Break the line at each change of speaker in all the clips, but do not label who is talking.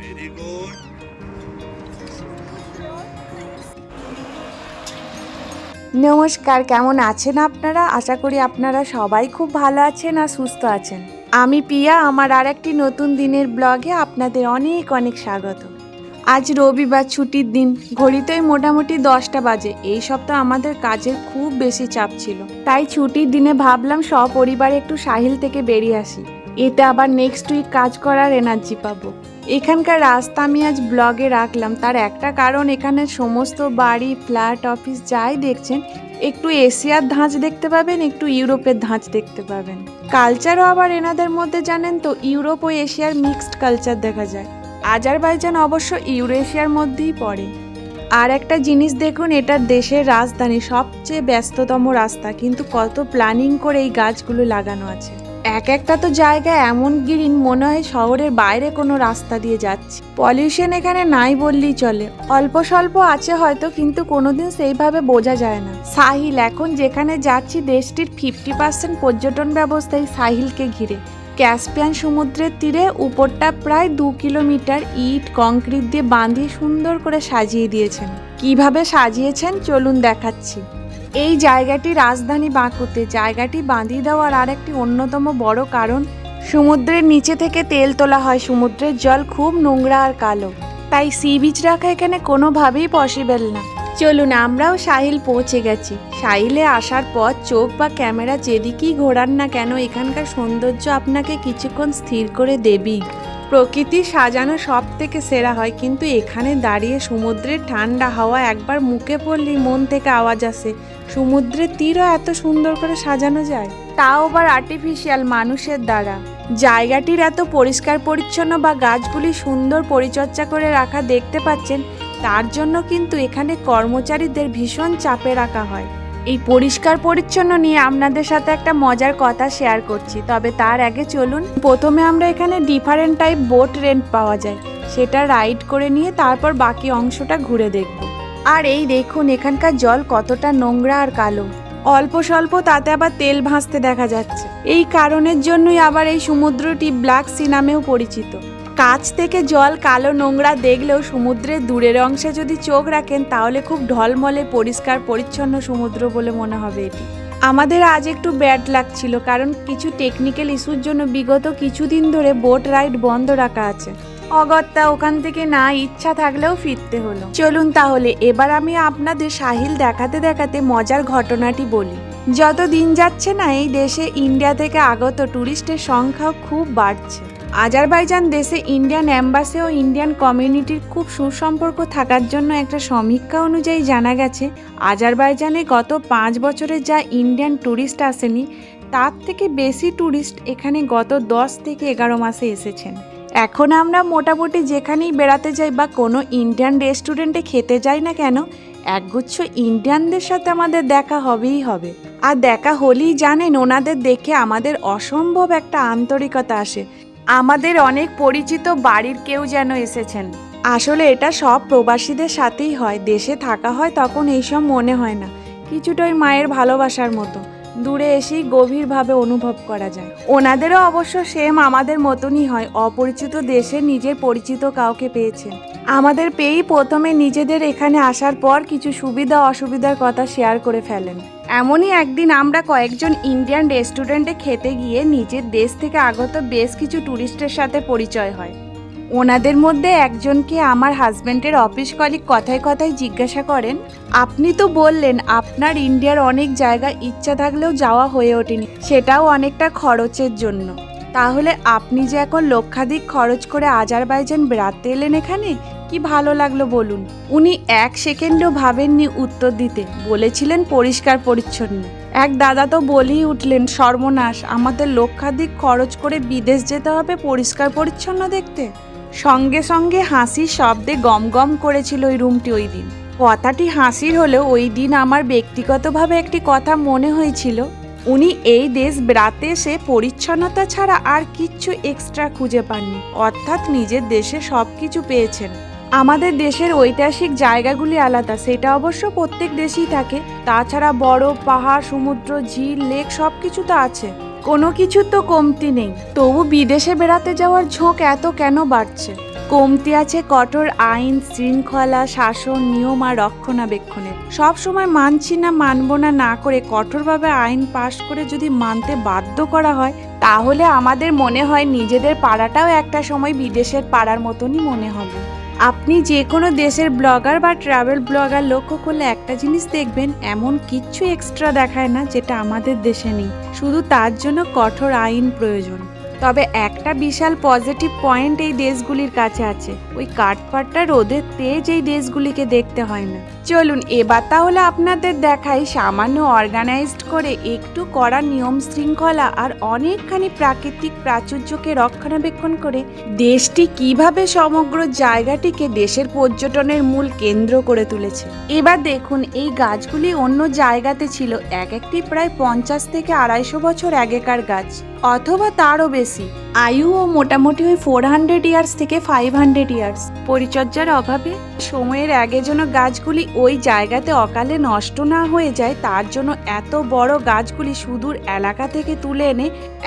Very good.
নমস্কার কেমন আছেন আপনারা? আশা করি আপনারা সবাই খুব ভালো আছেন আর সুস্থ আছেন। আমি পিয়া, আমার আর একটি নতুন দিনের ব্লগে আপনাদের অনেক অনেক স্বাগত। আজ রবিবার ছুটির দিন, ঘড়িতেই মোটামুটি দশটা বাজে। এই সপ্তাহ আমাদের কাজের খুব বেশি চাপ ছিল। তাই ছুটির দিনে ভাবলাম সপরিবারে একটু সাহিল থেকে বেরিয়ে আসি। এতে আবার নেক্সট উইক কাজ করার এনার্জি পাবো। এখানকার রাস্তা আমি আজ ব্লগে রাখলাম। তার একটা কারণ, এখানে সমস্ত বাড়ি ফ্ল্যাট অফিস যাই দেখছেন, একটু এশিয়ার ধাঁচ দেখতে পাবেন, একটু ইউরোপের ধাঁচ দেখতে পাবেন। কালচারও আবার এনাদের মধ্যে জানেন তো, ইউরোপ ও এশিয়ার মিক্সড কালচার দেখা যায়। আজারবাইজান অবশ্য ইউরেশিয়ার মধ্যেই পড়ে। আর একটা জিনিস দেখুন, এটা দেশের রাজধানী, সবচেয়ে ব্যস্ততম রাস্তা। কিন্তু কত প্ল্যানিং করে এই গাছগুলো লাগানো আছে। এক একটা তো জায়গা এমন গ্রিন মনে হয় শহরের বাইরে কোনো রাস্তা দিয়ে যাচ্ছে। পলিউশন এখানে নাই বললেই চলে। অল্প স্বল্প আছে হয়তো, কিন্তু কোনোদিন সেইভাবে বোঝা যায় না। সাহিল, এখন যেখানে যাচ্ছি, দেশটির ফিফটি পার্সেন্ট পর্যটন ব্যবস্থায় সাহিলকে ঘিরে। ক্যাসপিয়ান সমুদ্রের তীরে উপরটা প্রায় দু কিলোমিটার ইট, কংক্রিট দিয়ে বাঁধিয়ে সুন্দর করে সাজিয়ে দিয়েছেন। কীভাবে সাজিয়েছেন? চলুন দেখাচ্ছি। এই জায়গাটি রাজধানী বাঁকুতে। জায়গাটি বাঁধিয়ে দেওয়ার আর একটি অন্যতম বড় কারণ, সমুদ্রের নিচে থেকে তেল তোলা হয়। সমুদ্রের জল খুব নোংরা আর কালো। তাই সি বিচ রাখা এখানে কোনোভাবেই পসিবল না। চলুন, আমরাও সাহিল পৌঁছে গেছি। সাহিলে আসার পর চোখ বা ক্যামেরা যেদিকেই ঘোরান না কেন, এখানকার সৌন্দর্য আপনাকে কিছুক্ষণ স্থির করে দেবেই। প্রকৃতি সাজানো সব থেকে সেরা হয়, কিন্তু এখানে দাঁড়িয়ে সমুদ্রের ঠান্ডা হাওয়া একবার মুখে পড়লেই মন থেকে আওয়াজ আসে। সমুদ্রের তীরও এত সুন্দর করে সাজানো যায়। তাও আবার আর্টিফিশিয়াল মানুষের দ্বারা। জায়গাটির এত পরিষ্কার পরিচ্ছন্ন বা গাছগুলি সুন্দর পরিচর্যা করে রাখা দেখতে পাচ্ছেন, তার জন্য কিন্তু এখানে কর্মচারীদের ভীষণ চাপে রাখা হয়। এই পরিষ্কার পরিচ্ছন্ন নিয়ে আপনাদের সাথে একটা মজার কথা শেয়ার করছি। তবে তার আগে চলুন, প্রথমে আমরা এখানে ডিফারেন্ট টাইপ বোট রেন্ট পাওয়া যায়। সেটা রাইড করে নিয়ে তারপর বাকি অংশটা ঘুরে দেখব। আর এই দেখুন, এখানকার জল কতটা নোংরা আর কালো। অল্প স্বল্প তাতে আবার তেল ভাসতে দেখা যাচ্ছে। এই কারণের জন্যই আবার এই সমুদ্রটি ব্ল্যাক সি নামেও পরিচিত। কাছ থেকে জল কালো নোংরা দেখলেও সমুদ্রের দূরের অংশে যদি চোখ রাখেন, তাহলে খুব ঢলমলে, পরিষ্কার, পরিচ্ছন্ন সমুদ্র বলে মনে হবে এটি। আমাদের আজ একটু ব্যাড লাগছিল, কারণ কিছু টেকনিক্যাল ইস্যুর জন্য বিগত কিছুদিন ধরে বোট রাইড বন্ধ রাখা আছে। অগত্যা, ওখান থেকে না ইচ্ছা থাকলেও ফিরতে হলো। চলুন তাহলে, এবার আমি আপনাদের সাহিল দেখাতে দেখাতে মজার ঘটনাটি বলি। যত দিন যাচ্ছে না, এই দেশে ইন্ডিয়া থেকে আগত ট্যুরিস্টের সংখ্যাও খুব বাড়ছে। আজারবাইজান দেশে ইন্ডিয়ান অ্যাম্বাসি ও ইন্ডিয়ান কমিউনিটির খুব সুসম্পর্ক থাকার জন্য একটা সমীক্ষা অনুযায়ী জানা গেছে, আজারবাইজানে গত পাঁচ বছরে যা ইন্ডিয়ান ট্যুরিস্ট আসেনি, তার থেকে বেশি ট্যুরিস্ট এখানে গত দশ থেকে এগারো মাসে এসেছেন। এখন আমরা মোটামুটি যেখানেই বেড়াতে যাই বা কোনো ইন্ডিয়ান রেস্টুরেন্টে খেতে যাই না কেন, একগুচ্ছ ইন্ডিয়ানদের সাথে আমাদের দেখা হবেই হবে। আর দেখা হলেই জানেন, ওনাদের দেখে আমাদের অসম্ভব একটা আন্তরিকতা আসে। আমাদের অনেক পরিচিত বাড়ির কেউ যেন এসেছেন। আসলে এটা সব প্রবাসীদের সাথেই হয়, দেশে থাকা হয় তখন এইসব মনে হয় না। কিছুটাই মায়ের ভালোবাসার মতো। দূরে এসেই গভীরভাবে অনুভব করা যায়। ওনাদেরও অবশ্য সেম আমাদের মতনই হয়, অপরিচিত দেশে নিজের পরিচিত কাউকে পেয়েছেন। আমাদের পেয়েই প্রথমে নিজেদের এখানে আসার পর কিছু সুবিধা অসুবিধার কথা শেয়ার করে ফেলেন। এমনই একদিন আমরা কয়েকজন ইন্ডিয়ান রেস্টুরেন্টে খেতে গিয়ে নিজের দেশ থেকে আগত বেশ কিছু ট্যুরিস্টের সাথে পরিচয় হয়। ওনাদের মধ্যে একজনকে আমার হাজব্যান্ডের অফিস কলিগ কথায় কথায় জিজ্ঞাসা করেন, আপনি তো বললেন আপনার ইন্ডিয়ার অনেক জায়গা ইচ্ছা থাকলেও যাওয়া হয়ে ওঠেনি, সেটাও অনেকটা খরচের জন্য। তাহলে আপনি যে এখন লক্ষাধিক খরচ করে আজারবাইজান বেড়াতে এলেন এখানে, কি ভালো লাগল বলুন? উনি এক সেকেন্ডও ভাবেননি উত্তর দিতে, বলেছিলেন পরিষ্কার পরিচ্ছন্ন। এক দাদা তো বলেই উঠলেন, সর্বনাশ, আমাদের লক্ষাধিক খরচ করে বিদেশ যেতে হবে পরিষ্কার পরিচ্ছন্ন দেখতে। সঙ্গে সঙ্গে হাসির শব্দে গম গম করেছিল ওই রুমটি ওই দিন। কথাটি হাসির হলেও ওই দিন আমার ব্যক্তিগতভাবে একটি কথা মনে হয়েছিল। উনি এই দেশ বেড়াতে এসে পরিচ্ছন্নতা ছাড়া আর কিচ্ছু এক্সট্রা খুঁজে পাননি, অর্থাৎ নিজের দেশে সব কিছু পেয়েছেন। আমাদের দেশের ঐতিহাসিক জায়গাগুলি আলাদা, সেটা অবশ্য প্রত্যেক দেশেই থাকে। তাছাড়া বড় পাহাড়, সমুদ্র, ঝিল, লেক সব কিছু তো আছে। কোনো কিছু তো কমতি নেই। তবু বিদেশে বেড়াতে যাওয়ার ঝোঁক এত কেন বাড়ছে? কমতি আছে কঠোর আইন, শৃঙ্খলা, শাসন, নিয়ম আর রক্ষণাবেক্ষণের। সব সময় মানছি না, মানবো না না করে কঠোরভাবে আইন পাশ করে যদি মানতে বাধ্য করা হয়, তাহলে আমাদের মনে হয় নিজেদের পাড়াটাও একটা সময় বিদেশের পাড়ার মতনই মনে হবে। আপনি যে কোনো দেশের ব্লগার বা ট্রাভেল ব্লগার লক্ষ্য করলে একটা জিনিস দেখবেন, এমন কিচ্ছু এক্সট্রা দেখায় না যেটা আমাদের দেশে নেই। শুধু তার জন্য কঠোর আইন প্রয়োজন। তবে একটা বিশাল পজিটিভ পয়েন্ট এই দেশগুলির কাছে আছে। ওই কাঠপাট্টা রোদের তেজ এই দেশগুলিকে দেখতে হয় না। চলুন, এবার তাহলে আপনাদের দেখাই সামান্য অর্গানাইজড করে একটু কড়া নিয়ম শৃঙ্খলা আর অনেকখানি প্রাকৃতিক প্রাচুর্যকে রক্ষণাবেক্ষণ করে দেশটি কীভাবে সমগ্র জায়গাটিকে দেশের পর্যটনের মূল কেন্দ্র করে তুলেছে। এবার দেখুন, এই গাছগুলি অন্য জায়গাতে ছিল। এক একটি প্রায় পঞ্চাশ থেকে আড়াইশো বছর আগেকার গাছ। অথবা তারও বেশি। আয়ুও মোটামুটি ওই ফোর হান্ড্রেড ইয়ার্স থেকে ফাইভ হান্ড্রেড ইয়ার্স পরিচর্যার অভাবে সময়ের আগে যেন গাছগুলি ওই জায়গাতে অকালে নষ্ট না হয়ে যায়, তার জন্য এত বড় গাছগুলি সুদূর এলাকা থেকে তুলে এনে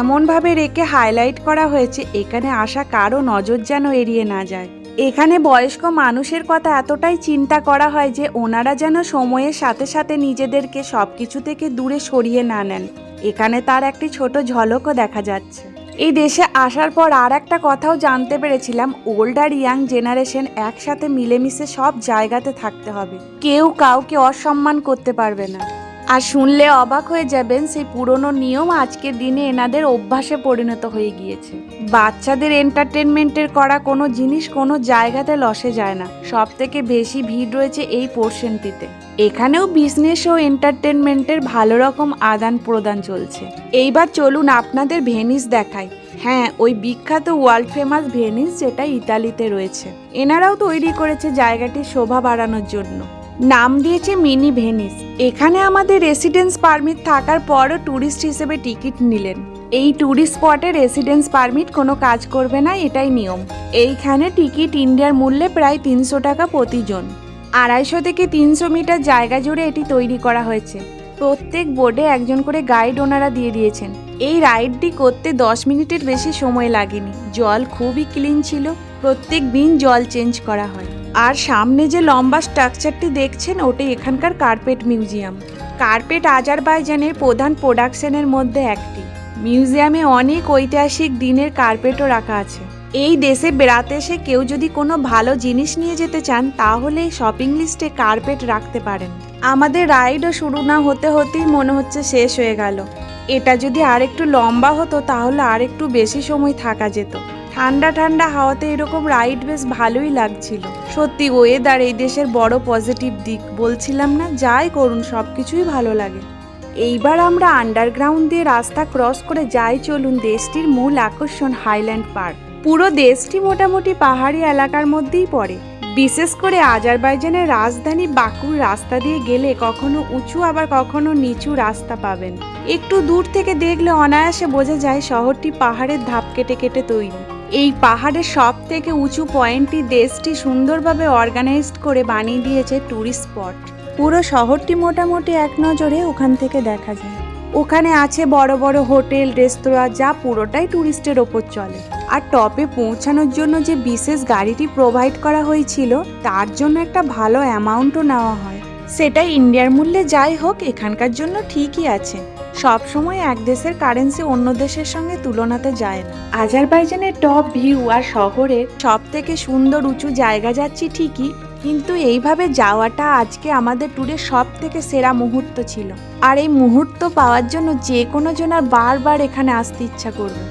এমনভাবে রেখে হাইলাইট করা হয়েছে, এখানে আসা কারও নজর যেন এড়িয়ে না যায়। এখানে বয়স্ক মানুষের কথা এতটাই চিন্তা করা হয় যে, ওনারা যেন সময়ের সাথে সাথে নিজেদেরকে সব কিছু থেকে দূরে সরিয়ে না নেন। এখানে তার একটি ছোট ঝলকও দেখা যাচ্ছে। এই দেশে আসার পর আর একটা কথাও জানতে পেরেছিলাম ওল্ড আর ইয়াং জেনারেশন একসাথে মিলেমিশে সব জায়গাতে থাকতে হবে। কেউ কাউকে অসম্মান করতে পারবে না। আর শুনলে অবাক হয়ে যাবেন, সেই পুরনো নিয়ম আজকের দিনে এনাদের অভ্যাসে পরিণত হয়ে গিয়েছে। বাচ্চাদের এন্টারটেনমেন্টের করা কোনো জিনিস কোনো জায়গাতে লসে যায় না। সব থেকে বেশি ভিড় রয়েছে এই পোর্শনটিতে এখানেও বিজনেস ও এন্টারটেনমেন্টের ভালো রকম আদান প্রদান চলছে। এইবার চলুন আপনাদের ভেনিস দেখাই। হ্যাঁ ওই বিখ্যাত ওয়ার্ল্ড ফেমাস ভেনিস যেটা ইতালিতে রয়েছে। এনারাও তৈরি করেছে জায়গাটির শোভা বাড়ানোর জন্য। নাম দিয়েছে মিনি ভেনিস। এখানে আমাদের রেসিডেন্স পারমিট থাকার পরও ট্যুরিস্ট হিসেবে টিকিট নিলেন। এই ট্যুরিস্ট স্পটে রেসিডেন্স পারমিট কোনো কাজ করবে না, এটাই নিয়ম। এইখানে টিকিট ইন্ডিয়ার মূল্যে প্রায় তিনশো টাকা প্রতিজন। আড়াইশো থেকে তিনশো মিটার জায়গা জুড়ে এটি তৈরি করা হয়েছে। প্রত্যেক বোর্ডে একজন করে গাইড ওনারা দিয়ে দিয়েছেন। এই রাইডটি করতে দশ মিনিটের বেশি সময় লাগেনি। জল খুবই ক্লিন ছিল। প্রত্যেক দিন জল চেঞ্জ করা হয়। আর সামনে যে লম্বা স্ট্রাকচারটি দেখছেন ওটাই এখানকার কার্পেট মিউজিয়াম। কার্পেট আজারবাইজানের প্রধান প্রোডাকশনের মধ্যে একটি। মিউজিয়ামে অনেক ঐতিহাসিক দিনের কার্পেটও রাখা আছে। এই দেশে বেড়াতে এসে কেউ যদি কোনো ভালো জিনিস নিয়ে যেতে চান, তাহলে শপিং লিস্টে কার্পেট রাখতে পারেন। আমাদের রাইডও শুরু না হতে হতেই মনে হচ্ছে শেষ হয়ে গেল। এটা যদি আরেকটু লম্বা হতো, তাহলে আরেকটু বেশি সময় থাকা যেত। ঠান্ডা ঠান্ডা হাওয়াতে এরকম রাইড বেশ ভালোই লাগছিল। সত্যি ওয়েদার এই দেশের বড় পজিটিভ দিক। বলছিলাম না, যাই করুন সব কিছুই ভালো লাগে। এইবার আমরা আন্ডারগ্রাউন্ড দিয়ে রাস্তা ক্রস করে যাই চলুন দেশটির মূল আকর্ষণ হাইল্যান্ড পার্ক পুরো দেশটি মোটামুটি পাহাড়ি এলাকার মধ্যেই পড়ে। বিশেষ করে আজারবাইজানের রাজধানী বাকুর রাস্তা দিয়ে গেলে কখনো উঁচু, আবার কখনো নিচু রাস্তা পাবেন। একটু দূর থেকে দেখলে অনায়াসে বোঝা যায় শহরটি পাহাড়ের ধাপ কেটে কেটে তৈরি। এই পাহাড়ের সব থেকে উঁচু পয়েন্টটি দেশটি সুন্দরভাবে অর্গানাইজড করে বানিয়ে দিয়েছে ট্যুরিস্ট স্পট পুরো শহরটি মোটামুটি এক নজরে ওখান থেকে দেখা যায়। ওখানে আছে বড় বড় হোটেল, রেস্তোরাঁ, যা পুরোটাই ট্যুরিস্টের ওপর চলে। আর টপে পৌঁছানোর জন্য যে বিশেষ গাড়িটি প্রোভাইড করা হয়েছিল, তার জন্য একটা ভালো অ্যামাউন্টও নেওয়া হয়। সেটা ইন্ডিয়ার মূল্যে যাই হোক, এখানকার জন্য ঠিকই আছে। সব সময় এক দেশের কারেন্সি অন্য দেশের সঙ্গে তুলনাতে যায় না। আজারবাইজানের টপ ভিউ আর শহরের সব থেকে সুন্দর উঁচু জায়গা যাচ্ছি ঠিকই কিন্তু এইভাবে যাওয়াটা আজকে আমাদের ট্যুরের সব থেকে সেরা মুহূর্ত ছিল। আর এই মুহূর্ত পাওয়ার জন্য যে কোনো জনার বারবার এখানে আসতে ইচ্ছা করবে।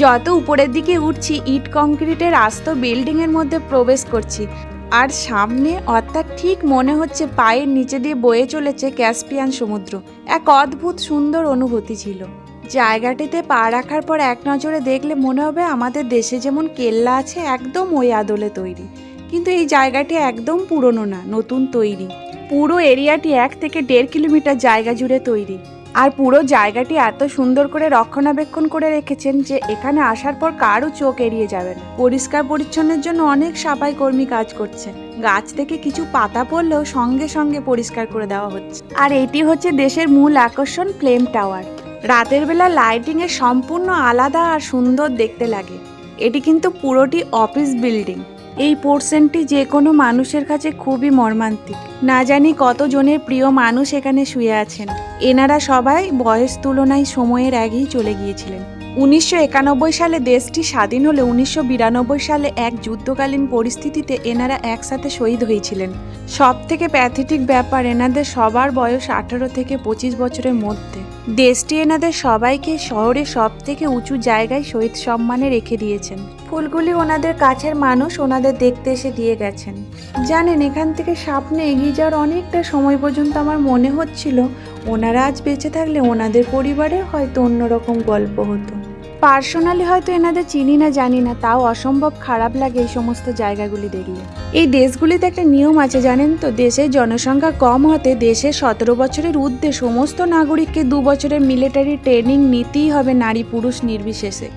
যত উপরের দিকে উঠছি ইট কংক্রিটের আস্ত বিল্ডিংয়ের মধ্যে প্রবেশ করছি। আর সামনে অর্থাৎ ঠিক মনে হচ্ছে পায়ের নিচে দিয়ে বয়ে চলেছে ক্যাসপিয়ান সমুদ্র। এক অদ্ভুত সুন্দর অনুভূতি ছিল। জায়গাটিতে পা রাখার পর এক নজরে দেখলে মনে হবে আমাদের দেশে যেমন কেল্লা আছে একদম ওই আদলে তৈরি। কিন্তু এই জায়গাটি একদম পুরনো না, নতুন তৈরি। পুরো এরিয়াটি এক থেকে দেড় কিলোমিটার জায়গা জুড়ে তৈরি। আর পুরো জায়গাটি এত সুন্দর করে রক্ষণাবেক্ষণ করে রেখেছেন যে এখানে আসার পর কারও চোখ এড়িয়ে যাবে না। পরিষ্কার পরিচ্ছন্নের জন্য অনেক সাফাই কর্মী কাজ করছে। গাছ থেকে কিছু পাতা পড়লেও সঙ্গে সঙ্গে পরিষ্কার করে দেওয়া হচ্ছে। আর এটি হচ্ছে দেশের মূল আকর্ষণ ফ্লেম টাওয়ার। রাতের বেলা লাইটিংয়ে সম্পূর্ণ আলাদা আর সুন্দর দেখতে লাগে। এটি কিন্তু পুরোটি অফিস বিল্ডিং। এই পোর্শনটি যে কোনো মানুষের কাছে খুবই মর্মান্তিক। না জানি কতজনের প্রিয় মানুষ এখানে শুয়ে আছেন। এনারা সবাই বয়স তুলনায় সময়ের আগেই চলে গিয়েছিলেন। উনিশশো একানব্বই সালে দেশটি স্বাধীন হলে উনিশশো বিরানব্বই সালে এক যুদ্ধকালীন পরিস্থিতিতে এনারা একসাথে শহীদ হয়েছিলেন। সব থেকে প্যাথেটিক ব্যাপার, এনাদের সবার বয়স আঠারো থেকে পঁচিশ বছরের মধ্যে। দেশটি এনাদের সবাইকে শহরে সব থেকে উঁচু জায়গায় শহীদ সম্মানে রেখে দিয়েছেন। ফুলগুলি ওনাদের কাছের মানুষ ওনাদের দেখতে এসে দিয়ে গেছেন। জানেন, এখান থেকে সামনে এগিয়ে যাওয়ার অনেকটা সময় পর্যন্ত আমার মনে হচ্ছিল, ওনারা আজ বেঁচে থাকলে ওনাদের পরিবারে হয়তো অন্যরকম গল্প হতো। পার্সোনালি হয়তো এনাদের চিনি না, জানি না, তাও অসম্ভব খারাপ লাগে এই সমস্ত জায়গাগুলি দেখলে। এই দেশগুলিতে একটা নিয়ম আছে, জানেন তো? দেশের জনসংখ্যা কম হতে দেশের সতেরো বছরের ঊর্ধ্বে সমস্ত নাগরিককে দু বছরের মিলিটারি ট্রেনিং নিতেই হবে নারী পুরুষ নির্বিশেষে।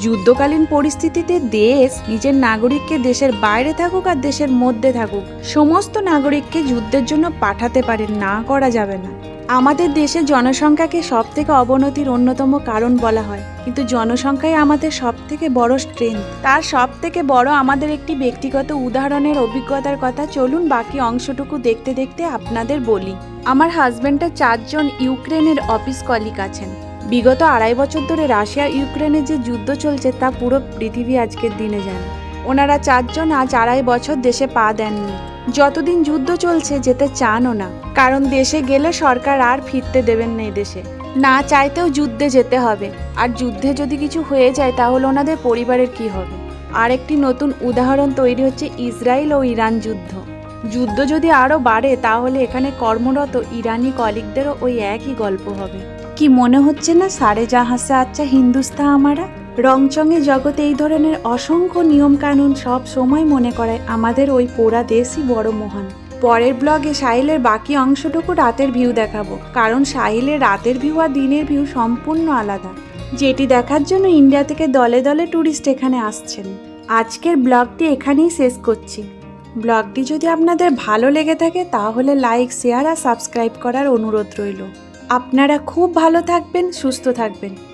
যুদ্ধকালীন পরিস্থিতিতে দেশ নিজের নাগরিককে দেশের বাইরে থাকুক আর দেশের মধ্যে থাকুক। সমস্ত নাগরিককে যুদ্ধের জন্য পাঠাতে পারে, না করা যাবে না। আমাদের দেশে জনসংখ্যাকে সব থেকে অবনতির অন্যতম কারণ বলা হয়। কিন্তু জনসংখ্যাই আমাদের সব থেকে বড় স্ট্রেংথ তার সব থেকে বড় আমাদের একটি ব্যক্তিগত উদাহরণের অভিজ্ঞতার কথা চলুন বাকি অংশটুকু দেখতে দেখতে আপনাদের বলি। আমার হাজব্যান্ডের চারজন ইউক্রেনের অফিস কলিক আছেন। বিগত আড়াই বছর ধরে রাশিয়া ইউক্রেনের যে যুদ্ধ চলছে তা পুরো পৃথিবী আজকের দিনে জানে। ওনারা চারজন আজ আড়াই বছর দেশে পা দেননি। যতদিন যুদ্ধ চলছে, যেতে চানও না। কারণ দেশে গেলে সরকার আর ফিরতে দেবেন না দেশে। না চাইতেও যুদ্ধে যেতে হবে। আর যুদ্ধে যদি কিছু হয়ে যায়, তাহলে ওনাদের পরিবারের কি হবে? আর একটি নতুন উদাহরণ তৈরি হচ্ছে ইসরায়েল ও ইরান যুদ্ধ। যুদ্ধ যদি আরও বাড়ে, তাহলে এখানে কর্মরত ইরানি কলিগদেরও ওই একই গল্প হবে। কি মনে হচ্ছে না সারে জাহাসে আচ্ছা হিন্দুস্তা আমারা? রংচঙে জগতে এই ধরনের অসংখ্য নিয়মকানুন সব সময় মনে করায় আমাদের ওই পোড়া দেশই বড় মহান। পরের ব্লগে সাহিলের বাকি অংশটুকু রাতের ভিউ দেখাবো, কারণ সাহিলের রাতের ভিউ আর দিনের ভিউ সম্পূর্ণ আলাদা। যেটি দেখার জন্য ইন্ডিয়া থেকে দলে দলে ট্যুরিস্ট এখানে আসছেন। আজকের ব্লগটি এখানেই শেষ করছি। ব্লগটি যদি আপনাদের ভালো লেগে থাকে, তাহলে লাইক, শেয়ার আর সাবস্ক্রাইব করার অনুরোধ রইল। আপনারা খুব ভালো থাকবেন, সুস্থ থাকবেন।